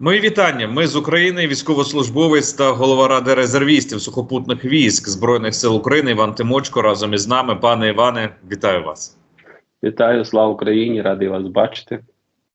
Мої вітання. Ми з України, військовослужбовець та голова ради резервістів сухопутних військ збройних сил України Іван Тимочко разом із нами. Пане Іване, вітаю вас. Вітаю, слава Україні! Радий вас бачити.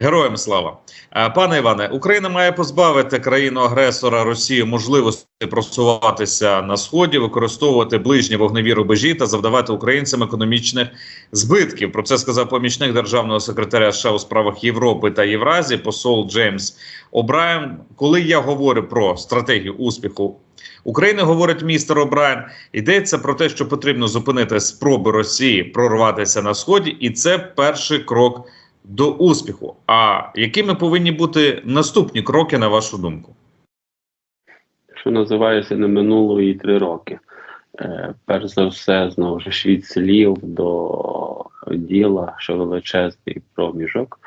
Героям слава Е, пане Іване. Україна має позбавити країну-агресора Росію можливості просуватися на сході, використовувати ближні вогневі рубежі та завдавати українцям економічних збитків. Про це сказав помічник державного секретаря США у справах Європи та Євразії, посол Джеймс О'Брайен. Коли я говорю про стратегію успіху України, говорить містер О'Брайен, йдеться про те, що потрібно зупинити спроби Росії прорватися на сході, і це перший крок до успіху. А якими повинні бути наступні кроки, на вашу думку? Що називається не минуло і три роки. Е, перш за все, знову ж від слів до діла, що величезний проміжок,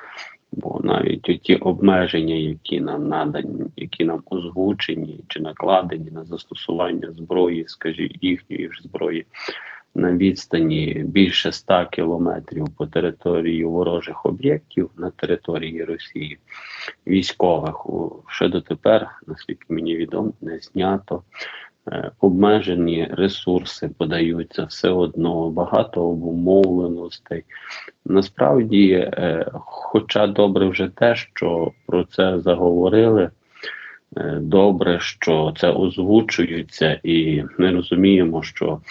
бо навіть ті обмеження, які нам надані, які нам озвучені чи накладені на застосування зброї, скажімо, їхньої ж зброї. На відстані більше 100 кілометрів по території ворожих об'єктів на території Росії військових ще дотепер, наскільки мені відомо, не знято. Е, Обмежені ресурси подаються все одно, багато обумовленостей. Насправді, е, хоча добре вже те, що про це заговорили, е, добре, що це озвучується, і ми розуміємо, що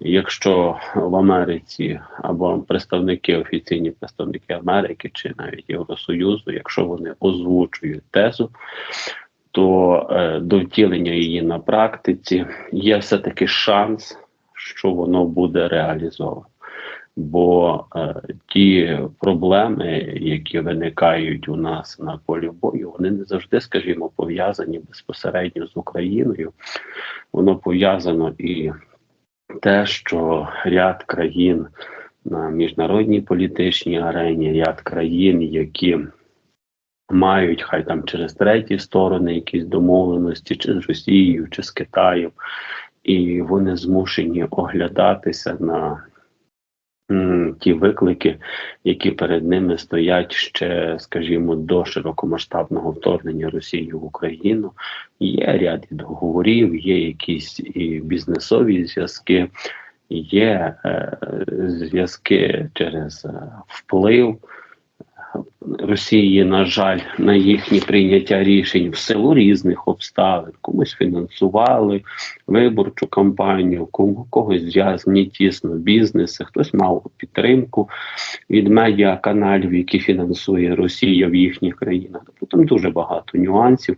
Якщо в Америці або представники, офіційні представники Америки чи навіть Євросоюзу, якщо вони озвучують тезу, то е, до втілення її на практиці є все-таки шанс, що воно буде реалізовано. Бо е, ті проблеми, які виникають у нас на полі бою, вони не завжди, скажімо, пов'язані безпосередньо з Україною. Воно пов'язано і те, що ряд країн на міжнародній політичній арені, ряд країн, які мають хай там через треті сторони якісь домовленості, чи з Росією, чи з Китаєм, і вони змушені оглядатися на Ті виклики, які перед ними стоять ще, скажімо, до широкомасштабного вторгнення Росії в Україну, є ряд договорів, є якісь і бізнесові зв'язки, є е, зв'язки через е, вплив. Росії, на жаль, на їхнє прийняття рішень в силу різних обставин. Комусь фінансували виборчу кампанію, кому когось зв'язані тісно бізнеси, хтось мав підтримку від медіаканалів, які фінансує Росія в їхніх країнах. Тобто там дуже багато нюансів.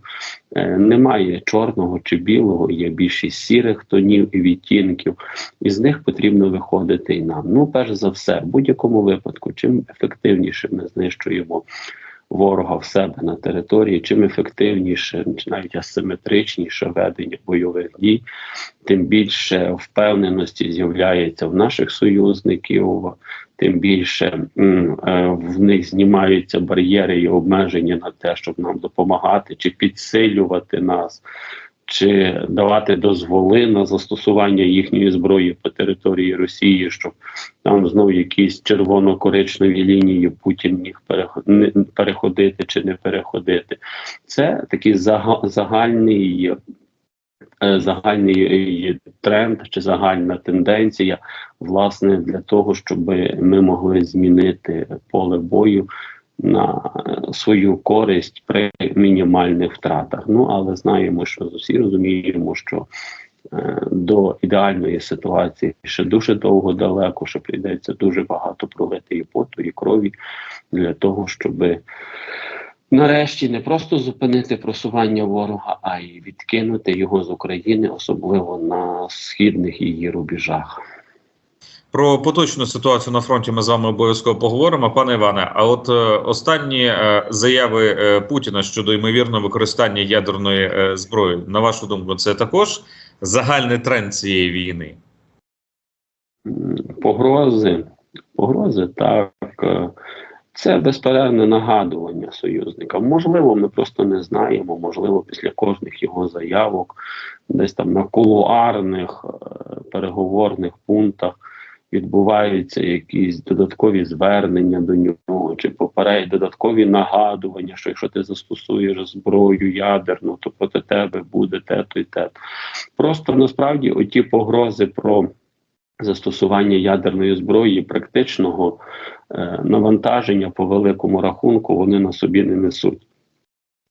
Е, немає чорного чи білого, є більшість сірих тонів і відтінків, і з них потрібно виходити і нам. Ну, перш за все, в будь-якому випадку, чим ефективніше ми знищуємо ворога в себе на території, чим ефективніше, навіть асиметричніше ведення бойових дій, тим більше впевненості з'являється в наших союзників. Тим більше е, в них знімаються бар'єри і обмеження на те, щоб нам допомагати чи підсилювати нас, чи давати дозволи на застосування їхньої зброї по території Росії, щоб там знову якісь червоно-коричневі лінії Путін міг переходити чи не переходити. Це такий загальний. Е, загальний тренд чи загальна тенденція, власне, для того, щоб ми могли змінити поле бою на свою користь при мінімальних втратах. Ну але знаємо, що всі розуміємо, що е, до ідеальної ситуації ще дуже довго далеко, що прийдеться дуже багато пролити і поту, і крові для того, щоб нарешті не просто зупинити просування ворога, а й відкинути його з України, особливо на східних її рубежах. Про поточну ситуацію на фронті ми з вами обов'язково поговоримо, пане Іване. А от е, останні е, заяви е, Путіна щодо ймовірного використання ядерної зброї, на вашу думку, це також загальний тренд цієї війни? Погрози, погрози так. Це безперервне нагадування союзникам. Можливо, ми просто не знаємо. Можливо, після кожних його заявок, десь там на кулуарних переговорних пунктах відбуваються якісь додаткові звернення до нього, чи попередні додаткові нагадування, що якщо ти застосуєш зброю ядерну, то проти тебе буде те-то і те. Просто насправді оті погрози про застосування ядерної зброї, практичного е, навантаження по великому рахунку, вони на собі не несуть.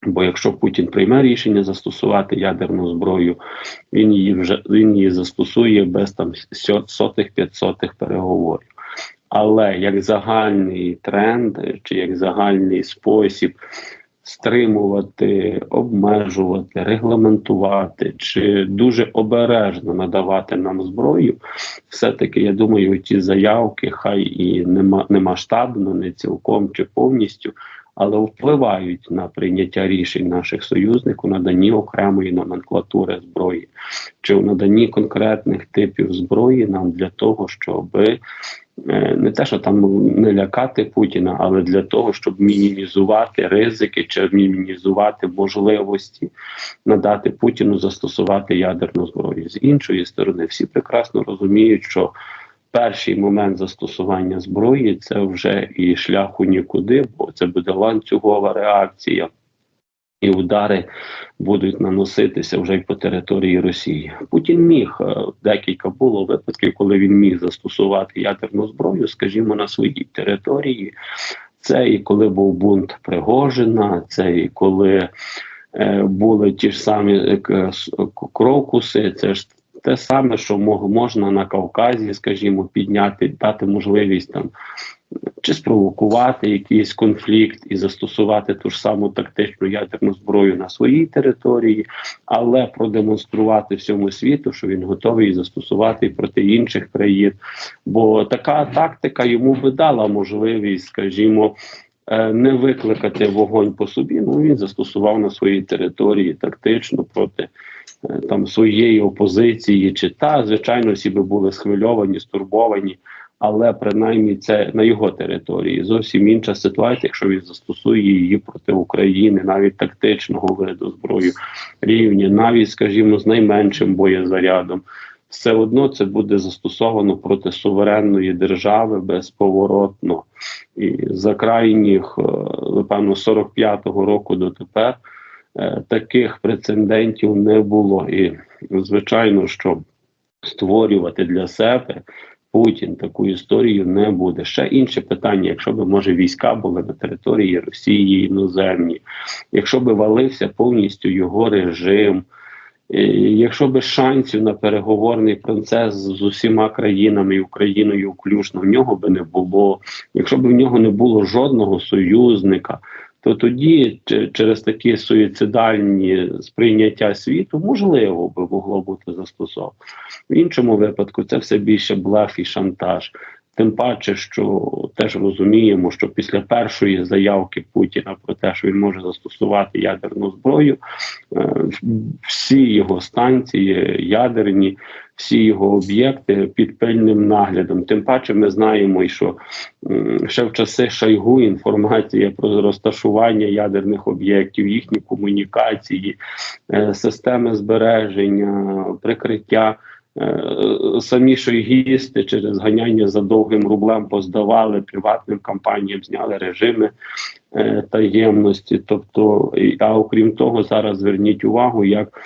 Бо якщо Путін прийме рішення застосувати ядерну зброю, він її вже він її застосує без там сотих п'ятсотих переговорів. Але як загальний тренд чи як загальний спосіб стримувати, обмежувати, регламентувати чи дуже обережно надавати нам зброю, все-таки я думаю, ті заявки, хай і нема не масштабно, не цілком чи повністю, але впливають на прийняття рішень наших союзників у наданні окремої номенклатури зброї, чи у наданні конкретних типів зброї нам для того, щоб не те, що там не лякати Путіна, але для того, щоб мінімізувати ризики чи мінімізувати можливості надати Путіну застосувати ядерну зброю. З іншої сторони, всі прекрасно розуміють, що перший момент застосування зброї це вже і шлях у нікуди, бо це буде ланцюгова реакція. І удари будуть наноситися вже й по території Росії. Путін міг е, декілька було випадків, коли він міг застосувати ядерну зброю, скажімо, на своїй території. Це і коли був бунт Пригожина, це і коли е, були ті ж самі е, крокуси. Це ж те саме, що можна на Кавказі, скажімо, підняти, дати можливість там чи спровокувати якийсь конфлікт і застосувати ту ж саму тактичну ядерну зброю на своїй території, але продемонструвати всьому світу, що він готовий застосувати проти інших країн. Бо така тактика йому би дала можливість, скажімо. Е, Не викликати вогонь по собі, ну він застосував на своїй території тактично проти е, там своєї опозиції, чи та звичайно всі би були схвильовані, стурбовані але принаймні це на його території. Зовсім інша ситуація, якщо він застосує її проти України, навіть тактичного виду зброю рівня, навіть, скажімо, з найменшим боєзарядом. Все одно це буде застосовано проти суверенної держави безповоротно. І за крайніх, е, напевно, 45-го року дотепер е, таких прецедентів не було. І звичайно, що створювати для себе Путін таку історію не буде. Ще інше питання: якщо б може війська були на території Росії іноземні, якщо б валився повністю його режим. Якщо б шансів на переговорний процес з усіма країнами і Україною включно в нього би не було, якщо б в нього не було жодного союзника, то тоді через такі суїцидальні сприйняття світу можливо би могло бути застосовано. В іншому випадку це все більше блеф і шантаж. Тим паче, що теж розуміємо, що після першої заявки Путіна про те, що він може застосувати ядерну зброю, е, всі його станції ядерні, всі його об'єкти під пильним наглядом. Тим паче, ми знаємо, що ще в часи Шойгу інформація про розташування ядерних об'єктів, їхні комунікації, е, системи збереження, прикриття. Е, Самі шойгісти через ганяння за довгим рублем поздавали приватним компаніям, зняли режими е, таємності. Тобто, а окрім того, зараз зверніть увагу, як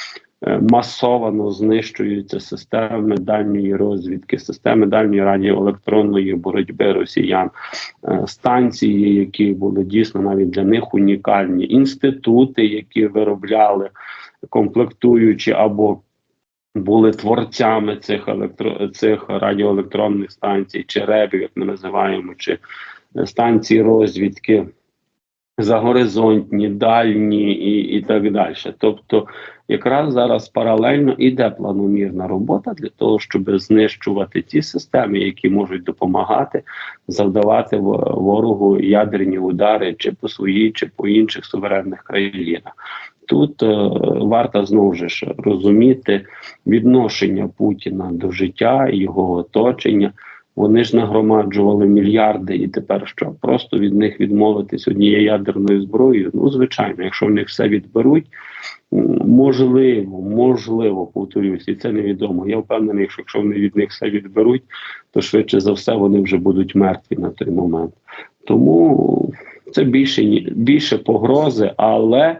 е, масовано знищуються системи дальньої розвідки, системи дальньої радіоелектронної боротьби росіян, станції, які були дійсно навіть для них унікальні, інститути, які виробляли комплектуючі або були творцями цих електро цих радіоелектронних станцій, чи ребів, як ми називаємо, чи станції розвідки загоризонтні, дальні і, і так далі. Тобто, якраз зараз паралельно іде планомірна робота для того, щоб знищувати ті системи, які можуть допомагати завдавати во- ворогу ядерні удари чи по своїй, чи по інших суверенних країнах. Тут е, варто знову ж розуміти відношення Путіна до життя, його оточення. Вони ж нагромаджували мільярди, і тепер що просто від них відмовитись однією ядерною зброєю. Ну звичайно, якщо в них все відберуть, можливо, можливо, повторюсь, і це невідомо. Я впевнений, що якщо вони від них все відберуть, то швидше за все вони вже будуть мертві на той момент. Тому це більше ні- більше погрози, але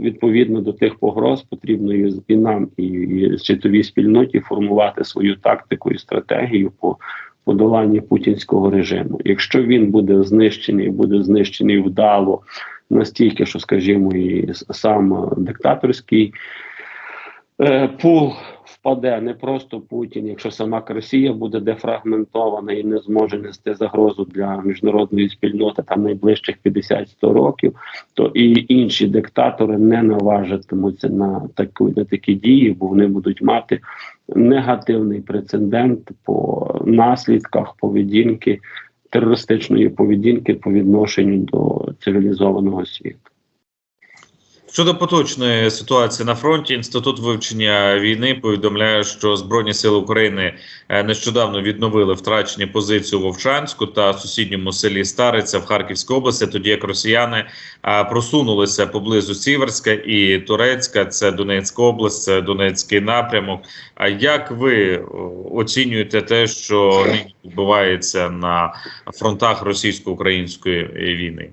відповідно до тих погроз потрібно і нам, і, і світовій спільноті формувати свою тактику і стратегію по подоланні путінського режиму. Якщо він буде знищений, буде знищений вдало настільки, що, скажімо, і сам е, диктаторський е, пул впаде не просто Путін, якщо сама Росія буде дефрагментована і не зможе нести загрозу для міжнародної спільноти там найближчих 50-100 років, то і інші диктатори не наважитимуться на таку на такі дії, бо вони будуть мати негативний прецедент по наслідках поведінки терористичної поведінки по відношенню до цивілізованого світу. Щодо поточної ситуації на фронті, інститут вивчення війни повідомляє, що збройні сили України е, нещодавно відновили втрачені позиції у Вовчанську та сусідньому селі Стариця в Харківській області, тоді як росіяни е, просунулися поблизу Сіверська і Турецька, це Донецька область, це Донецький напрямок. А як ви оцінюєте те, що відбувається на фронтах російсько-української війни?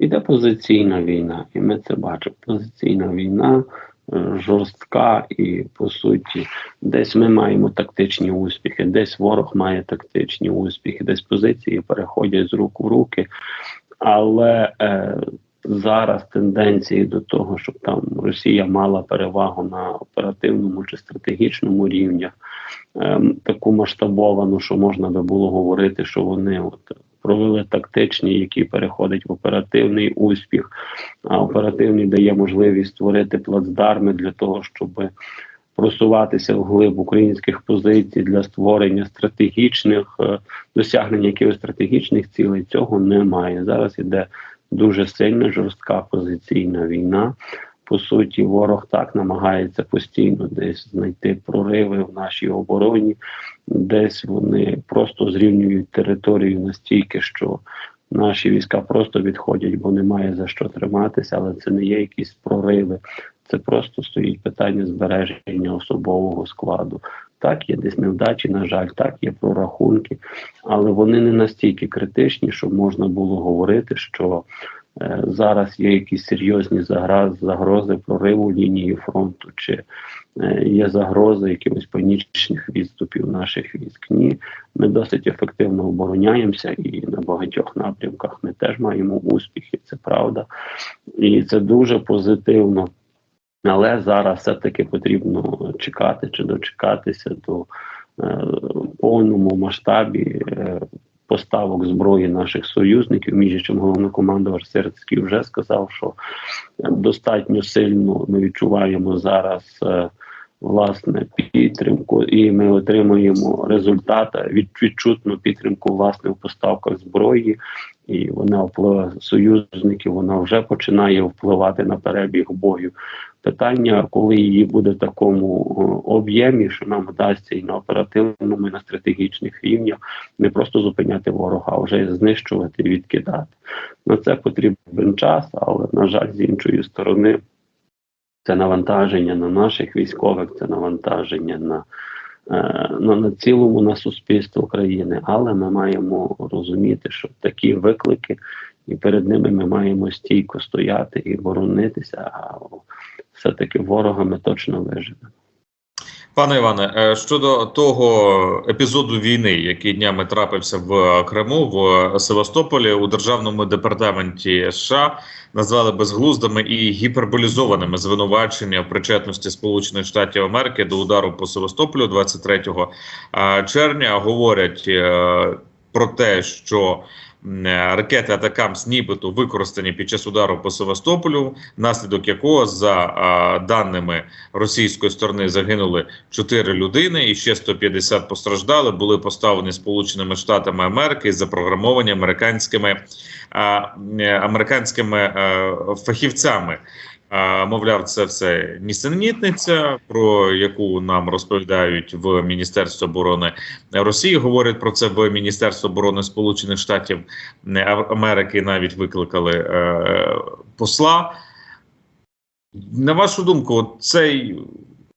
Іде позиційна війна, і ми це бачимо. Позиційна війна е, жорстка, і по суті, десь ми маємо тактичні успіхи, десь ворог має тактичні успіхи, десь позиції переходять з рук в руки. Але е, зараз тенденції до того, щоб там Росія мала перевагу на оперативному чи стратегічному рівнях, е, таку масштабовану, що можна би було говорити, що вони от провели тактичні, які переходять в оперативний успіх. А оперативний дає можливість створити плацдарми для того, щоб просуватися вглиб українських позицій для створення стратегічних е, досягнення якихось стратегічних цілей. Цього немає. Зараз іде дуже сильна жорстка позиційна війна. По суті, ворог так намагається постійно десь знайти прориви в нашій обороні, десь вони просто зрівнюють територію настільки, що наші війська просто відходять, бо немає за що триматися, але це не є якісь прориви. Це просто стоїть питання збереження особового складу. Так, є десь невдачі, на жаль, так є прорахунки, але вони не настільки критичні, щоб можна було говорити, що зараз є якісь серйозні загрози, загрози прориву лінії фронту, чи е, є загрози якихось панічних відступів наших військ. Ні, ми досить ефективно обороняємося, і на багатьох напрямках ми теж маємо успіхи. Це правда, і це дуже позитивно. Але зараз все-таки потрібно чекати чи дочекатися до е, повному масштабі е, поставок зброї наших союзників. Між іншим головнокомандувач Серцький вже сказав, що достатньо сильно ми відчуваємо зараз. Е, Власне підтримку, і ми отримуємо результати від відчутну підтримку власне в поставках зброї, і вона впливає союзників. Вона вже починає впливати на перебіг бою. Питання, коли її буде в такому об'ємі, що нам вдасться і на оперативному, і на стратегічних рівнях не просто зупиняти ворога, а вже знищувати і відкидати. На це потрібен час, але на жаль, з іншої сторони. Це навантаження на наших військових, це навантаження на, е, на, на цілому на суспільство країни. Але ми маємо розуміти, що такі виклики, і перед ними ми маємо стійко стояти і боронитися. А все-таки ворога ми точно виживемо. Пане Іване, е, щодо того епізоду війни, який днями трапився в Криму, в Севастополі, у державному департаменті США назвали безглуздими і гіперболізованими звинувачення в причетності Сполучених Штатів Америки до удару по Севастополю 23 е, червня. Говорять е, про те, що ракети Атакамс нібито використані під час удару по Севастополю, внаслідок якого, за даними російської сторони, загинули 4 людини і ще 150 постраждали. Були поставлені Сполученими Штатами Америки і запрограмовані американськими американськими а, фахівцями. Мовляв, це все нісенітниця, про яку нам розповідають в Міністерстві оборони Росії. Говорять про це в Міністерство оборони Сполучених Штатів Америки. Навіть викликали е, посла. На вашу думку, цей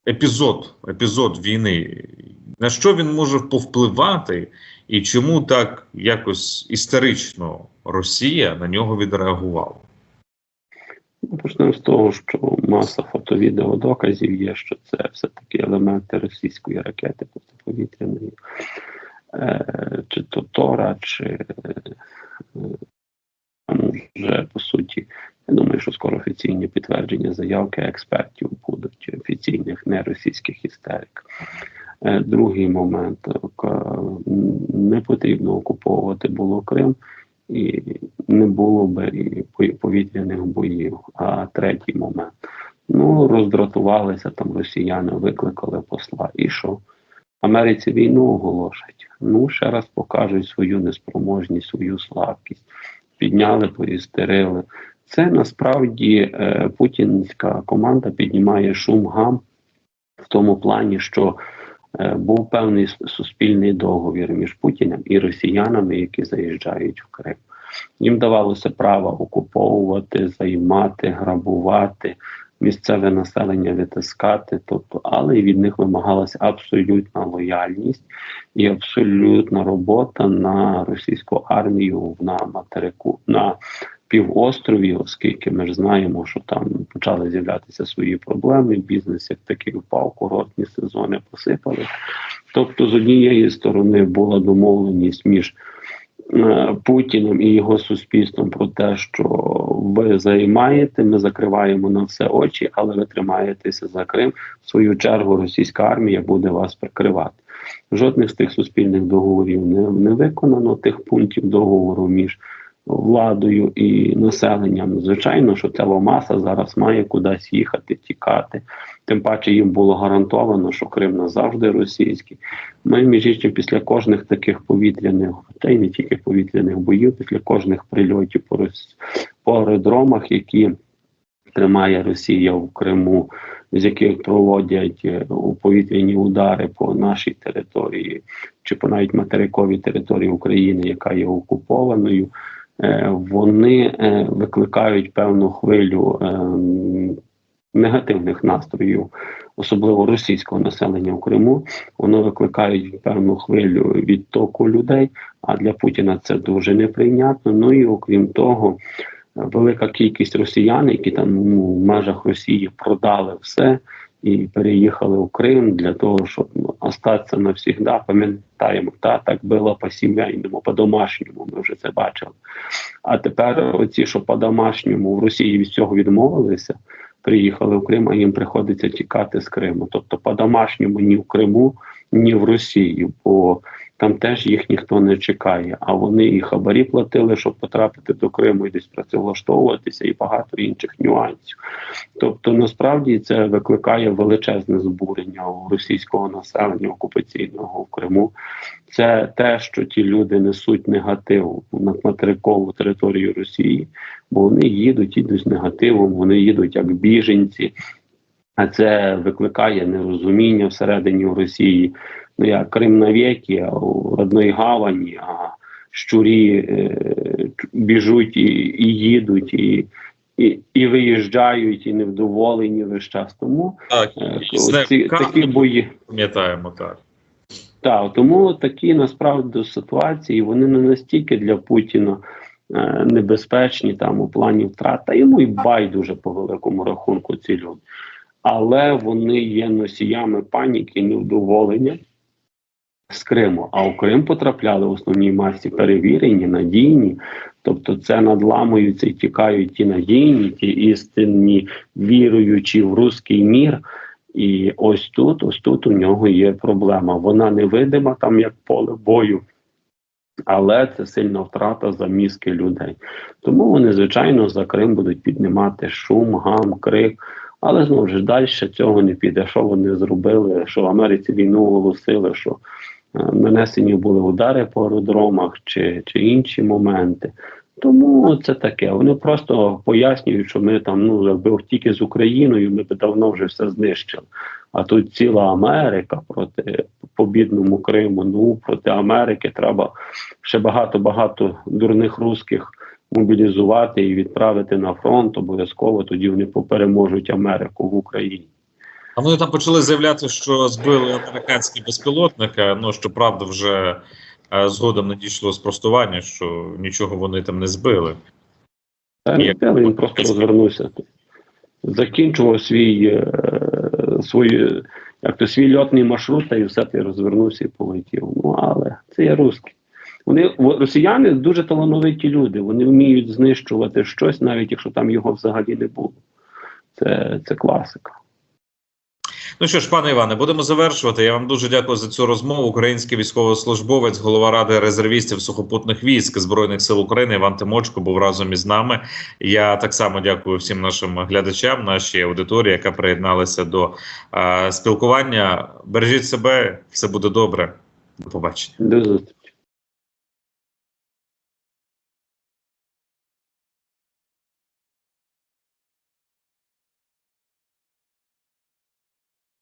епізод, епізод війни, на що він може повпливати, і чому так якось історично Росія на нього відреагувала? Почнемо з того, що маса фото-відеодоказів є, що це все-таки елементи російської ракети протиповітряної, е, чи то Тора, чи е, там вже по суті, я думаю, що скоро офіційні підтвердження заявки експертів будуть офіційних не російських істерик. Е, Другий момент е, не потрібно окуповувати було Крим і не було і повітряних боїв. А третій момент. Ну, роздратувалися там росіяни, викликали посла. І що? Америці війну оголошать. Ну, ще раз покажуть свою неспроможність, свою слабкість. Підняли, поістерили. Це насправді е, путінська команда піднімає шум гам в тому плані, що був певний суспільний договір між Путіним і росіянами, які заїжджають в Крим. Їм давалося право окуповувати, займати, грабувати, місцеве населення витискати, тобто, але від них вимагалася абсолютна лояльність і абсолютна робота на російську армію на материку на півострові, оскільки ми ж знаємо, що там почали з'являтися свої проблеми. Бізнес як такий впав, курортні сезони посипали. Тобто, з однієї сторони була домовленість між е, Путіним і його суспільством про те, що ви займаєте, ми закриваємо на все очі, але ви тримаєтеся за Крим. В свою чергу російська армія буде вас прикривати. Жодних з тих суспільних договорів не, не виконано, тих пунктів договору між владою і населенням. Звичайно, що ця маса зараз має кудись їхати, тікати. Тим паче їм було гарантовано, що Крим назавжди російський. Ми між іншим після кожних таких повітряних, та й не тільки повітряних боїв, після кожних прильотів по, по аеродромах, які тримає Росія в Криму, з яких проводять е, повітряні удари по нашій території, чи по навіть материковій території України, яка є окупованою, вони е, викликають певну хвилю ем, негативних настроїв, особливо російського населення в Криму. Воно викликають певну хвилю відтоку людей. А для Путіна це дуже неприйнятно. Ну і окрім того, велика кількість росіян, які там в межах Росії продали все і переїхали в Крим для того, щоб остатися навсігда. Пам'ятаємо, та так було по сімейному, по домашньому. Ми вже це бачили. А тепер оці, що по домашньому в Росії від цього відмовилися, приїхали в Крим, а їм приходиться тікати з Криму. Тобто по домашньому ні в Криму, ні в Росії, бо там теж їх ніхто не чекає. А вони і хабарі платили, щоб потрапити до Криму і десь працевлаштовуватися, і багато інших нюансів. Тобто, насправді це викликає величезне збурення у російського населення окупаційного в Криму. Це те, що ті люди несуть негатив на материкову територію Росії, бо вони їдуть, їдуть з негативом, вони їдуть як біженці. А це викликає нерозуміння всередині Росії. Ну як Крим навіки, а у родної гавані, а щурі е, біжуть і, і їдуть, і, і, і виїжджають, і невдоволені весь час. Тому Так, е, і ці, такі бої. пам'ятаємо так. Так, тому такі насправді ситуації вони не настільки для Путіна е, небезпечні там у плані втрат, та йому й байдуже по великому рахунку ці люди. Але вони є носіями паніки, невдоволення з Криму. А у Крим потрапляли в основній масі перевірені, надійні. Тобто це надламуються і тікають ті надійні, ті істинні, віруючі в руський мір. І ось тут, ось тут у нього є проблема. Вона невидима там як поле бою, але це сильна втрата за мізки людей. Тому вони, звичайно, за Крим будуть піднімати шум, гам, крик. Але знову ж далі цього не піде. Що вони зробили? Що в Америці війну оголосили, що е, нанесені були удари по аеродромах чи, чи інші моменти. Тому це таке. Вони просто пояснюють, що ми там, ну, якби тільки з Україною, ми б давно вже все знищили. А тут ціла Америка проти по бідному Криму. Ну проти Америки треба ще багато-багато дурних русських мобілізувати і відправити на фронт. Обов'язково тоді вони попереможуть Америку в Україні. А вони там почали заявляти, що збили американські безпілотники. Ну щоправда, вже е, згодом надійшло спростування, що нічого вони там не збили. Та не збили, він просто розвернувся. Закінчував свій, е, свій, як то, свій льотний маршрут, та і все ти розвернувся і полетів. Ну, але це є русські. Вони росіяни дуже талановиті люди. Вони вміють знищувати щось, навіть якщо там його взагалі не було. Це, це класика. Ну що ж, пане Іване, будемо завершувати. Я вам дуже дякую за цю розмову. Український військовослужбовець, голова ради резервістів сухопутних військ збройних сил України Іван Тимочко був разом із нами. Я так само дякую всім нашим глядачам, нашій аудиторії, яка приєдналася до е, спілкування. Бережіть себе, все буде добре. До побачення. До зустрічі.